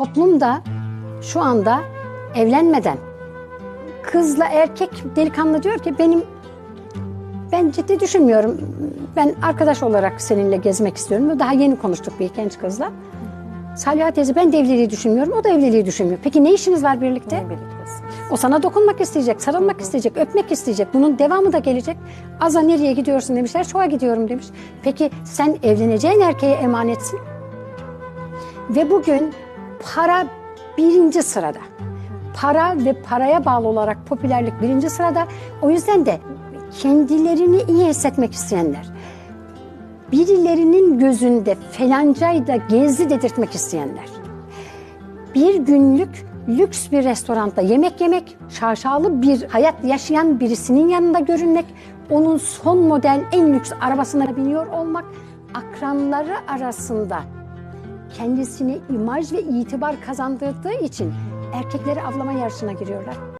Toplumda şu anda evlenmeden kızla erkek delikanlı diyor ki benim ben ciddi düşünmüyorum. Ben arkadaş olarak seninle gezmek istiyorum. Daha yeni konuştuk bir genç kızla. Saliha teyze ben de evliliği düşünmüyorum. O da evliliği düşünmüyor. Peki ne işiniz var birlikte? O sana dokunmak isteyecek, sarılmak isteyecek, öpmek isteyecek. Bunun devamı da gelecek. Aza nereye gidiyorsun demişler. Çoğa gidiyorum demiş. Peki sen evleneceğin erkeğe emanetsin. Ve bugün para birinci sırada. Para ve paraya bağlı olarak popülerlik birinci sırada. O yüzden de kendilerini iyi hissetmek isteyenler, birilerinin gözünde felancayda gezdi dedirtmek isteyenler, bir günlük lüks bir restoranda yemek yemek, şaşalı bir hayat yaşayan birisinin yanında görünmek, onun son model en lüks arabasına biniyor olmak, akranları arasında kendisine imaj ve itibar kazandırdığı için erkekleri avlama yarışına giriyorlar.